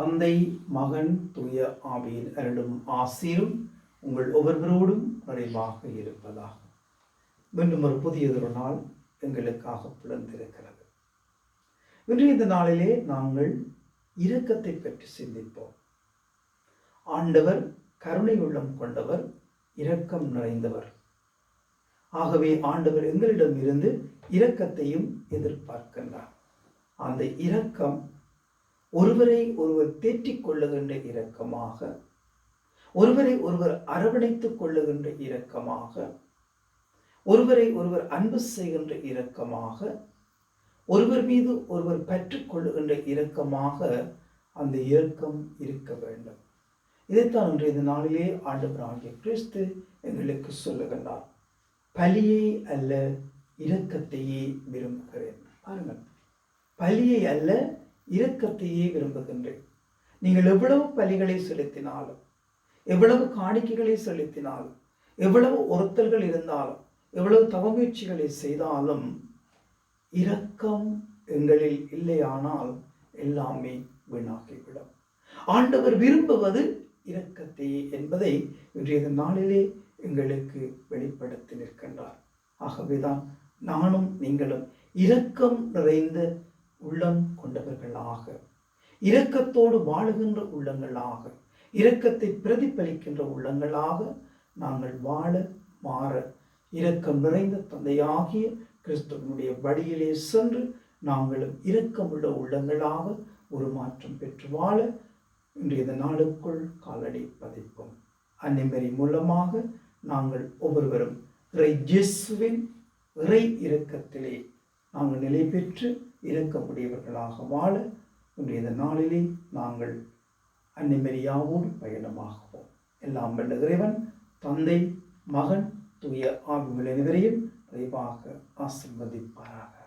தந்தை மகன் தூய ஆவியின் அருளும் ஆசீரும் உங்கள் ஒவ்வொருவரோடும் நிறைவாக இருப்பதாக. மீண்டும் ஒரு புதியதொரு நாள் எங்களுக்காக பிளந்திருக்கிறது இன்றைய இந்த நாளிலே நாங்கள் இரக்கத்தை பற்றி சிந்திப்போம். ஆண்டவர் கருணை உள்ளம் கொண்டவர் இரக்கம் நிறைந்தவர். ஆகவே ஆண்டவர் எங்களிடம் இருந்து இரக்கத்தையும் எதிர்பார்க்கின்றார். அந்த இரக்கம் ஒருவரை ஒருவர் தேற்றிக் கொள்ளுகின்ற இரக்கமாக ஒருவரை ஒருவர் அரவணைத்துக் கொள்ளுகின்ற இரக்கமாக ஒருவரை ஒருவர் அன்பு செய்கின்ற இரக்கமாக ஒருவர் மீது ஒருவர் பெற்றுக்கொள்ளுகின்ற இரக்கமாக அந்த இரக்கம் இருக்க வேண்டும். இதைத்தான் இன்றைய இந்த நாளிலே ஆண்டவராகிய கிறிஸ்து எங்களுக்கு சொல்லுகின்றார். பலியை அல்ல இரக்கத்தையே விரும்புகிறேன். பாருங்கள். பலியை அல்ல இரக்கத்தையே விரும்புகின்றேன். நீங்கள் எவ்வளவு பலிகளை செலுத்தினாலும் எவ்வளவு காணிக்கைகளை செலுத்தினாலும் எவ்வளவு ஒருத்தல்கள் இருந்தாலும் எவ்வளவு தவமுயற்சிகளை செய்தாலும் இரக்கம் எங்களில் இல்லையானால் எல்லாமே வீணாகிவிடும். ஆண்டவர் விரும்புவது இரக்கத்தையே என்பதை இன்றைய நாளிலே எங்களுக்கு வெளிப்படுத்தி நிற்கின்றார். ஆகவேதான் நானும் நீங்களும் இரக்கம் நிறைந்த உள்ளம் கொண்டவர்களாக. இரக்கத்தோடு வாழுகின்ற உள்ளங்களாக. இரக்கத்தை பிரதிபலிக்கின்ற உள்ளங்களாக நாங்கள் வாழ மாற இரக்கம் நிறைந்த தந்தையாகிய கிறிஸ்துவனுடைய வழியிலே சென்று நாங்களும் இரக்கமுள்ள உள்ளங்களாக ஒரு மாற்றம் பெற்று வாழ இன்றைய நாளுக்குள் காலடி பதிப்போம். அன்னைமரி மூலமாக நாங்கள் ஒவ்வொருவரும் இறை இயேசுவின் இறை இரக்கத்திலே நாங்கள் நிலை பெற்று இருக்கக்கூடியவர்களாக வாழ இன்றைய நாளிலே நாங்கள் அன்னிமரியாவோடு பயணமாகுவோம். எல்லாம் வல்ல இறைவன் தந்தை மகன் தூய ஆவிகள் அனைவரையும் விரைவாக ஆசிர்வதிப்பாராக.